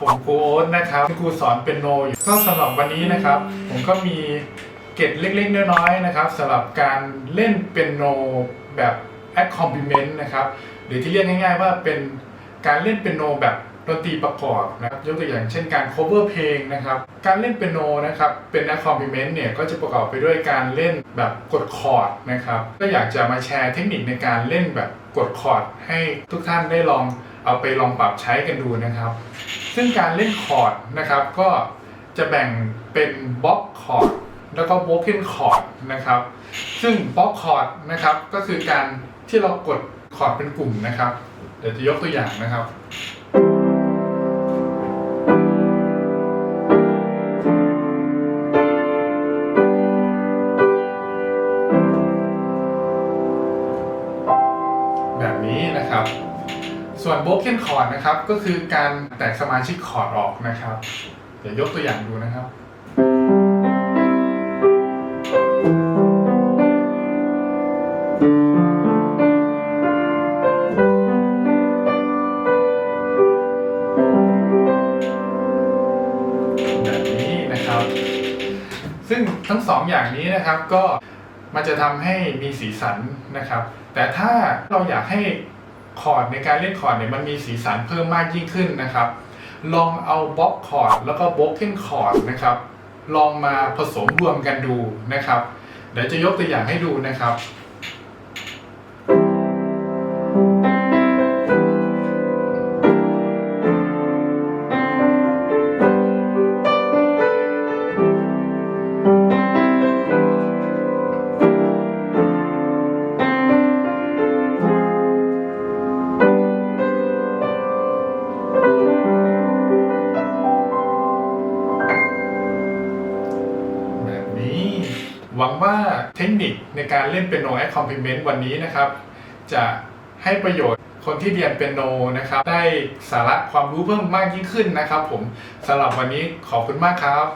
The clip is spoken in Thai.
ผมครูโอ๊ตนะครับครูสอนเป็นโนอยู่ก็สำหรับวันนี้นะครับ ผมก็มีเกร็ดเล็กๆน้อยๆนะครับสำหรับการเล่นเป็นโนแบบแอคคอมพิเมนต์นะครับหรือที่เรียกง่ายๆว่าเป็นการเล่นเป็นโนแบบ ดนตรีประกอบนะครับยกตัวอย่างเช่นการ cover เพลงนะครับการเล่นเป็นโนนะครับเป็น accompaniment เนี่ยก็จะประกอบไปด้วยการเล่นแบบกดคอร์ดนะครับก็อยากจะมาแชร์เทคนิคในการเล่นแบบกดคอร์ดให้ทุกท่านได้ลองเอาไปลองปรับใช้กันดูนะครับ ซึ่งการเล่นคอร์ดนะครับก็จะแบ่งเป็นบล็อกคอร์ดแล้วก็โบเกนคอร์ดนะครับ ซึ่งบล็อกคอร์ดนะครับก็คือการที่เรากดคอร์ดเป็นกลุ่มนะครับ เดี๋ยวจะยกตัวอย่างนะครับ ส่วน broken chord นะครับก็คือการแตกสมาชิกคอร์ดออกนะครับ เดี๋ยวยกตัวอย่างดูนะครับแบบนี้นะครับซึ่งทั้งสองอย่างนี้นะครับก็มันจะทำให้มีสีสันนะครับ แต่ถ้าเราอยากให้ คอร์ดในการเล่นคอร์ดเนี่ยมันมีสีสันเพิ่มมากยิ่งขึ้นนะครับ ลองเอาบ็อกคอร์ดแล้วก็โบเกนคอร์ดนะครับ ลองมาผสมรวมกันดูนะครับ เดี๋ยวจะยกตัวอย่างให้ดูนะครับ หวังว่าเทคนิคในการเล่นเป็นโนแอคคอมเพลเมนต์วันนี้นะครับ จะให้ประโยชน์คนที่เรียนเป็นโนนะครับ ได้สาระความรู้เพิ่มมากยิ่งขึ้นนะครับ ผมสำหรับวันนี้ขอบคุณมากครับ